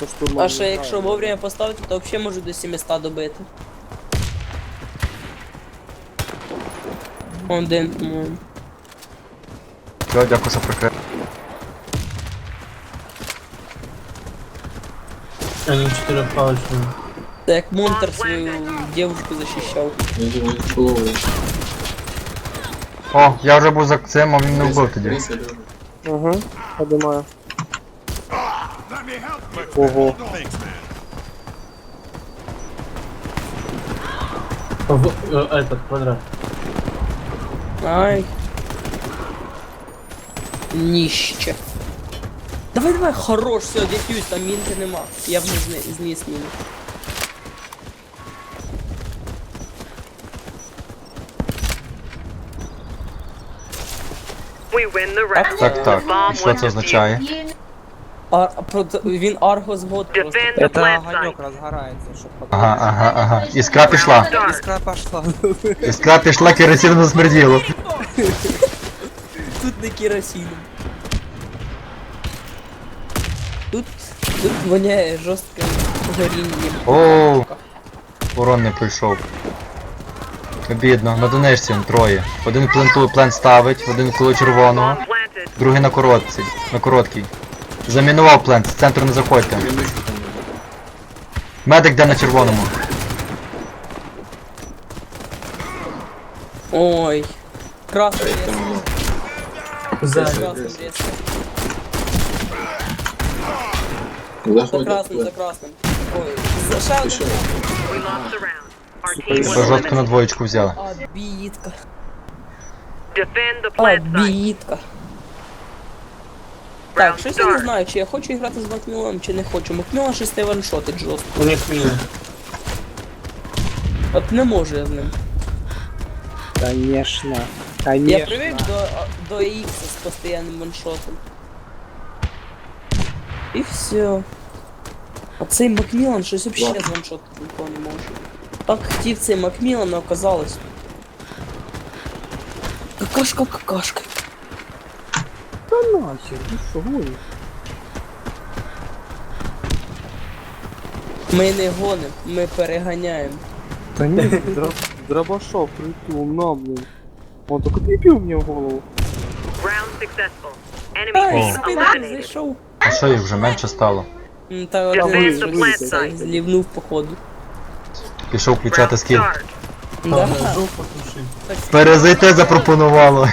Це штурман. А ще якщо вовремя поставити, то взагалі можу до 700 добити. Один, по-моєму. Все, дякую за прикрив. Они четырехпалочные. Це як Монтер свою дівчинку захищав. Я думаю, чоловік. О, я вже був за цим, а він не вбив тоді. Ага, подимаю. Ого. В, э, этот квадрат. Ай. Ніще. Давай, давай, хорош, все, дефюз, там мінки нема. Я б не зни- Так, так, так. І що це означає? А, про, він Арго згод просто. Це огоньок розгорається, щоб показати. Ага, ага, ага. Іскра пішла. Іскра пішла. Іскра пішла, керосин засмерділо. Тут не керосин. Тут, тут воняє жорстко горіння. Оу. Урон не прийшов. Обідно, на донечці он троє. Один пленту, плент ставить, один коло червоного, Bomb planted. другий на коротці, на короткий. Замінував плент, з центру не заходьте. Медик де на червоному. Ой. Красный Ай, лес. там, Сзади. Красным лес. За Заходять. красным, за красным. Ой, за ще один. Я Тебе жорстко на двоєчку взяли. Обідка. Обідка. Так, щось я не знаю, чи я хочу грати з Макміланом, чи не хочу. Макмілан щось не ваншотить жорстко. У них мина. От не можу я з ним. Конечно. Я Конечно. привик до, до X з постоянним ваншотом. І все. А цей Макмілан щось взагалі з ваншотом нікого не може. Так хотів цей Макмілан, а оказалось. Какашка, какашка. Та нахер, ну що гониш? Ми не гонимо, ми переганяємо. Та ні, дра- дробашов притул, на, блин. Он только пипил мне в голову. Round successful. Enemy Ай, team спинку eliminated. зайшов. А що їх вже менше стало? М, Та Defend the plant site. злівнув походу. Пішов включати Round скіл. start. Да. Жопу потуши. Так, Перезайти запропонувало.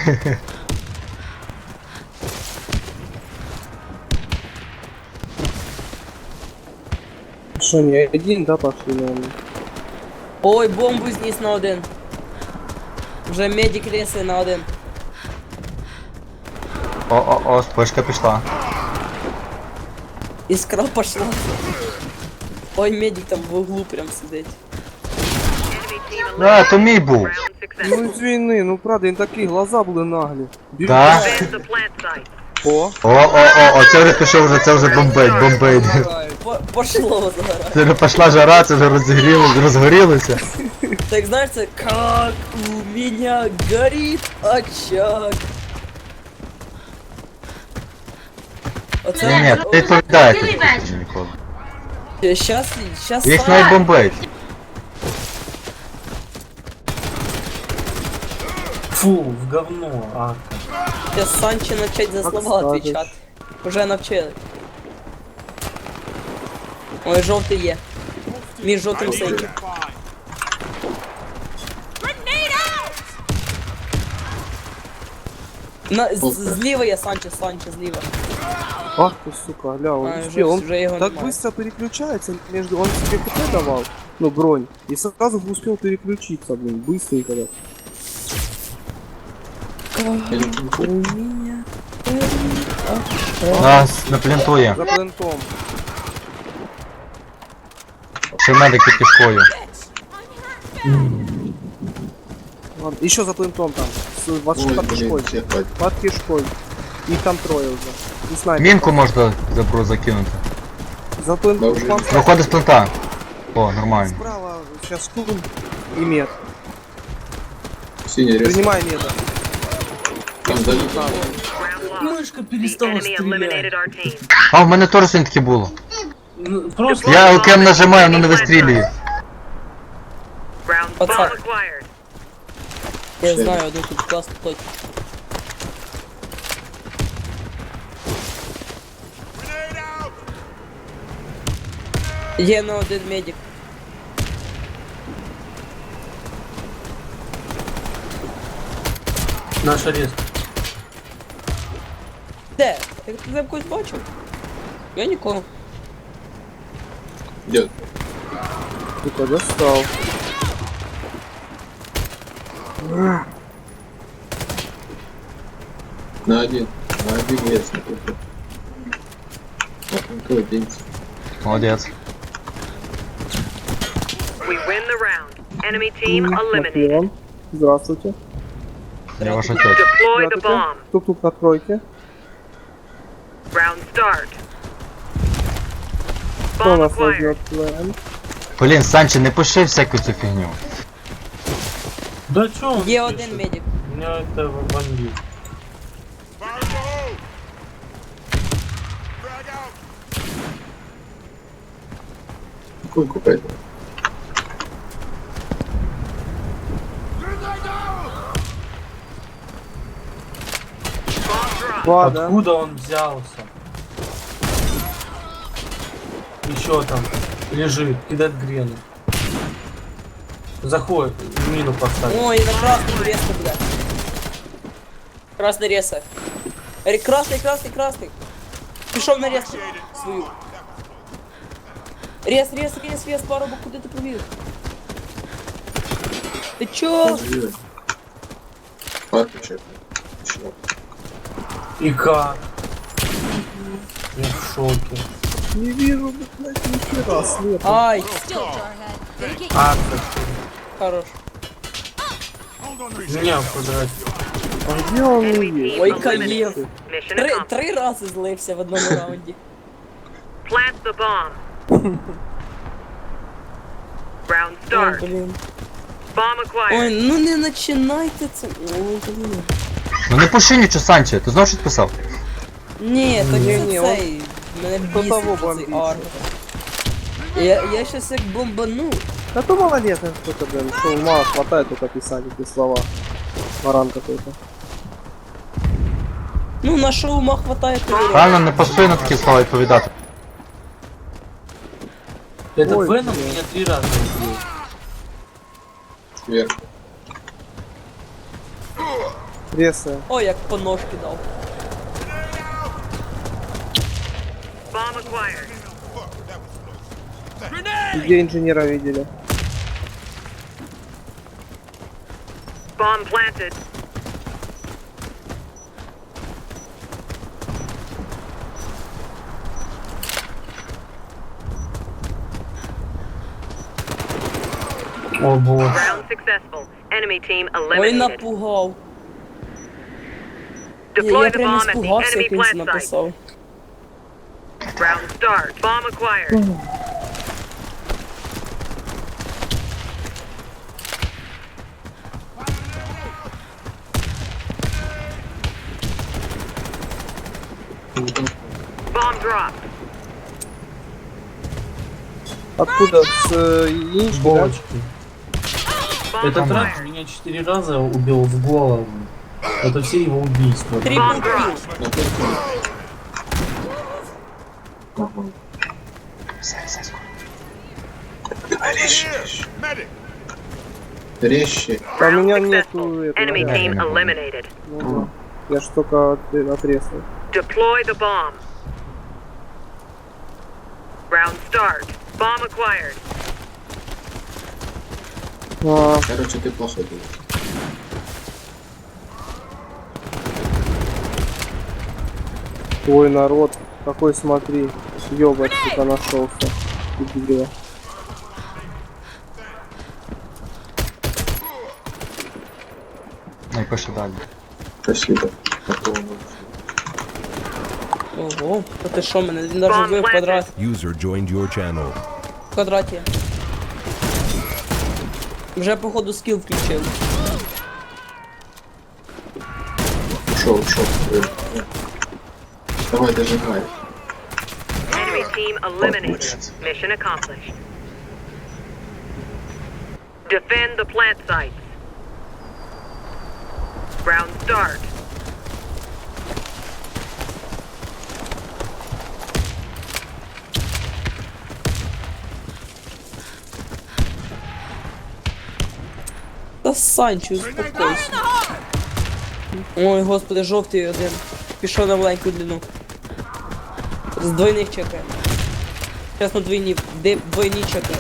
Что, не один, да, пошли, наверное? Ой, бомбу зніс на один. Вже медик реси на один. О-о-о, спишка пішла. Іскра пошла. Ой, медик там в углу прям сидить. А, то мій був. Ну successful. извини, ну правда, він такі глаза були наглі. Да? The plant site. О, О-о-о, оце вже пішов, вже це вже бомбить, бомбить. По- Пошло зараз. Це вже пішла жара, це вже розігріло, розгорілося. Так знаешь, это как у меня горит очаг. Оце Ні, ні, ти відповідає тут ніколи. Сейчас, сейчас Їх навіть бомбить. Фу, в говно, а. Сейчас Санчо начать за слова скажеш. отвечать. Уже навчили. Ой, жовтий є. Між жовтим синім. На, з- зліва є Санчо, Санчо, зліва. ах ты, сука, гля, он А, вже, успел. Он вже його так немає. быстро переключается между... Он себе КП давал, ну, бронь, и сразу бы успел переключиться, блин, быстренько, да. У меня горит очаг. Нас не плентує. За плентом. Ще медик під кишкою. Ладно, еще за плентом там. С, под, Ой, под блін, кишкой. я бать. Под кишкой. Их там трое уже. И снайпер. Мінку можна забру закинути. За плентом. Добре. Вам Виходить з плента. О, нормально. справа сейчас штурм и мед. Синий рез. Принимай меда. Там дали. Round lost. bomb. мышка The перестала enemy eliminated стрелять. our team. А, в мене теж сьогодні таке було. Ну, Просто... Я ЛКМ нажимаю, воно не вистрілює. Round What's bomb up? acquired. Я знаю, одну тут класну точку. Є на один медик. Наш арест. Де? Ти ти там когось бачив? Я нікого. Идет. Сука, достал. На один. На один есть. день? Молодець. We win the round. Enemy team eliminated. Здравствуйте. Я ваша тетя. Deploy the bomb. Тройке? Round start. Кто у Bomb нас acquired. возьмет план? Блін, Санче, не пиши всяку цю фігню. Да чё он Є пишет? один медик. Меня это бомбит. Какой купать? Bomb drop. Два, да? Откуда он взялся? Еще там лежит, кидает грены. Заходит, мину поставить. Ой, на красный резко, блядь. Красный реса. Ри- Красный, красный, красный. Пішов на рез свою. Рез, рез, рез, рез, парубок, куди ти побіг? Ти чо? И как? Я в шоке. Не вижу, блядь, ни хера, слепо. Ай, Still, Jarhead. Gotta get А, хорош. кстати, меня в квадрате. А где он Enemy есть? team Ой, eliminated. Каїв. Mission Три, accomplished. три рази злився в одному раунді. Plant the bomb. Round Ой, start. блін. Bomb acquired. Ой, ну не починайте це. Ой, блін. Ну не пиши нічого, Санче, ти знову щось писав? Ні, так Ні, це ні, цей. Мене До того бісить цей бомбить. арм. Я, я щас як бомбану. Да то молодец, ну что-то, блин, что ума хватает только писать эти слова. Баран какой-то. Ну, на що ума хватає, то вірю. Правильно, не пасує на такі слова відповідати. Этот Ой, Веном блин. меня три раза убил. Вверх. Ресы. Ой, як по ножки дав. Где инженера видели? Bomb planted. О боже. Round successful. Enemy team Ой, eliminated. напугав. Я, Deploy я the прям bomb at the испугався, enemy як він це plant site. написав. Round start. Bomb acquired. Bomb dropped. Откуда? С э, яички, да? Bomb Этот рак acquired. меня четыре раза убил в голову. Это все его убийства. Трипл Bomb килл. dropped. Резче. А у меня нету этого. Enemy да. team eliminated. Ну да. Я ж только от- отрезал. Deploy the bomb. Round start. Bomb acquired. А, Короче, ты плохо был. твой народ. Какой смотри. Ёбать, сука, нашелся. Дебила. Ну і пиши далі. Спасибо. Такого Ого, то ти що мене? Він навіть Bomb вбив planted. квадрат. User joined your channel. В квадраті. Вже походу скіл включив. Ушел, ушел. Давай, дожигай. Enemy team eliminated. Mission accomplished. Defend the plant sites. Round start. Та Санчо, успокойся. Ой, господи, жовтий один. Пішов на маленьку длину З двойних чекає. Зараз на двойні. Де двойні чекає.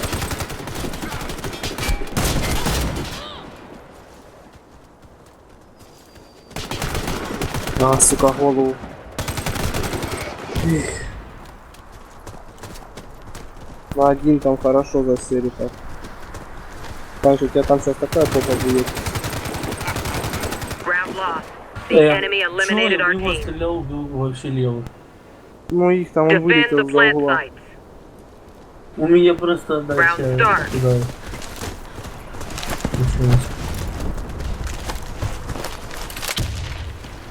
На, сука, голову. Эх. На один там хорошо засели так. Санчо, у тебя там сейчас такая попа будет. Round lost. The Э, enemy чё eliminated я our в него team. стрелял, был вообще левый. Ну их там он вылетел за угла. У меня просто дальше туда. Началось.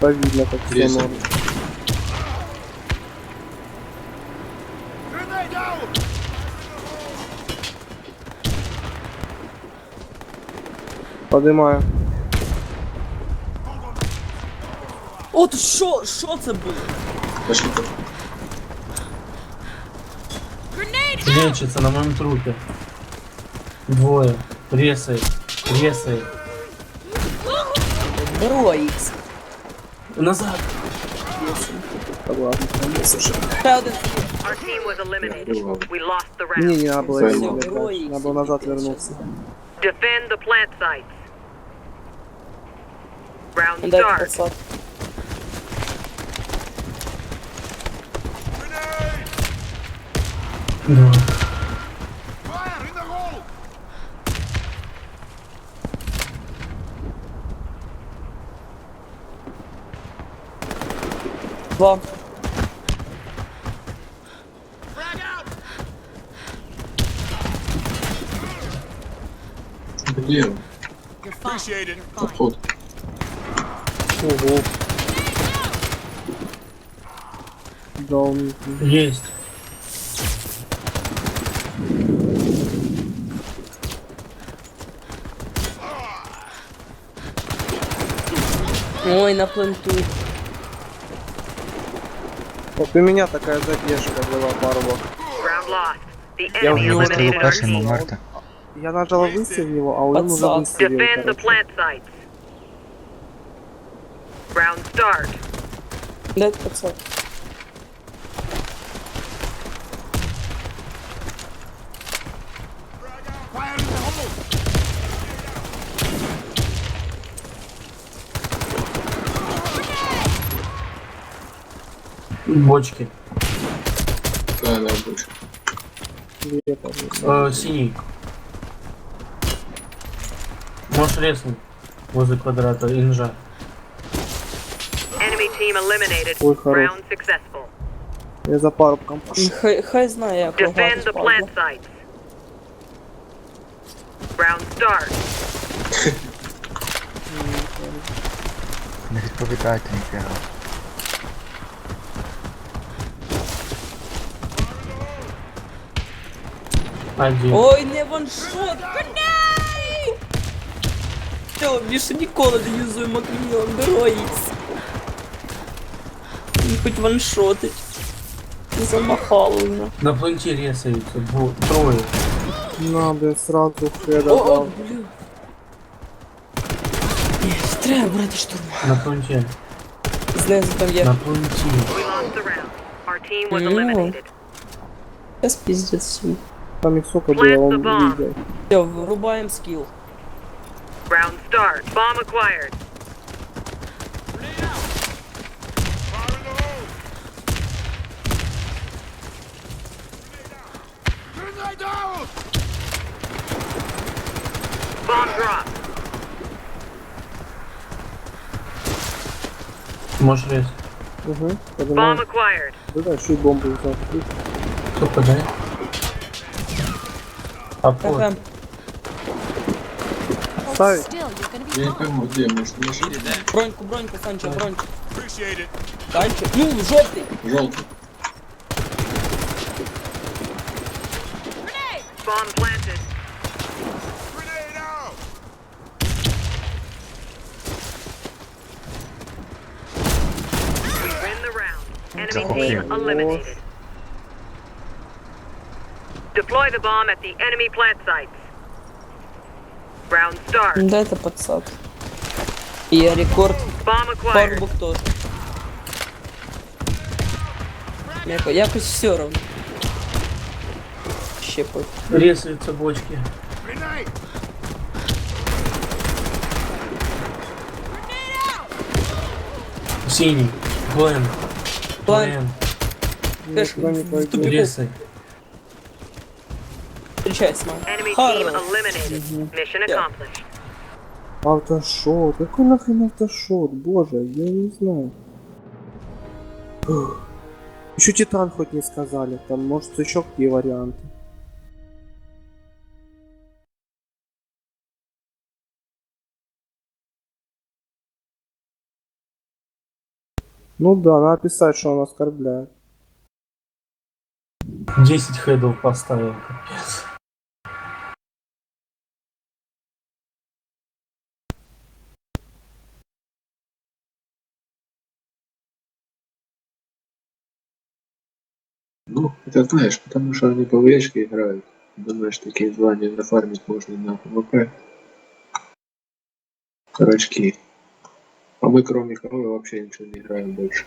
Повидно, как все норм. Поднимаю. От що? Що це було? Пошли. Лечится на моем трупе. Двое. Ресает. Здорово, Ікс. Назад. Мне round. не надо было его. Надо было назад вернуться. Defend the plant sites. Round start. Да. Два. Блин, подход. Ого. Да, он... Есть. Ой, на пленту. Вот у меня такая задержка была пару. The Я our перший team. момент. Я нажала выстрел в него, а он уже Пацан. выстрелил, Defend the короче. plant sites. Round start. Дай пацан. Бочки. Да, да, больше. Две, по-моему. Э, синий. Можешь резнуть возле квадрата инжа. Enemy team eliminated. Ой, хорош. Round successful. Я за парубком пошел. Хай, хай знає, як Defend лагати the справді. plant sites. Round start. Не відповідайте ніфіга. Один. Ой, не ваншот! Все, більше ніколи не юзую Макмілан, героїкс. Він хоч ваншотить. Замахало вже. На планте ресаются. Двое. Трое. На, блин, сразу хеда О, о, дал. блін. Ні, Треба брати штурм. На планте. Знизу там є. На планте. We lost the round. Our team was No. eliminated. Зараз піздець всі. Там их сколько Plant было, он bomb. видел. Все, врубаємо скіл. Round start. Bomb acquired. Bomb drop. Можешь резать. Угу. Bomb Поднимаю. acquired. Да, еще и бомбу взял. Кто подай? Обход. КГ. Ставить? Still, you're gonna be Я не fine. пойму, где, может, машина? Броньку, броньку, Санчо, броньку. Санчо. Ну, жовтий. Жовтий. Bomb planted. Grenade out! Win the round. Enemy Okay. team eliminated. Deploy the bomb at the enemy plant sites. Round start. Дайте подсад. Є рекорд. Bomb acquired. Парубок теж. Яко- Якось все равно. Ще по. Ресаются бочки. Синий. Глэм. Глэм. Не в тупику. Ресай. Встречайся, мам. Enemy team Хорош. eliminated. Mission Yeah. accomplished. Автошот. Какой нахрен автошот? Боже, я не знаю. Еще Титан хоть не сказали. Там может еще какие варианты. Ну да, надо писать, что он оскорбляет. 10 хедов поставил. Капец. Ну, это знаешь, потому что они по вешке играют. Думаешь, такие звания нафармить можно на ПВП. Корочки. А мы кроме крови вообще ничего не играем больше.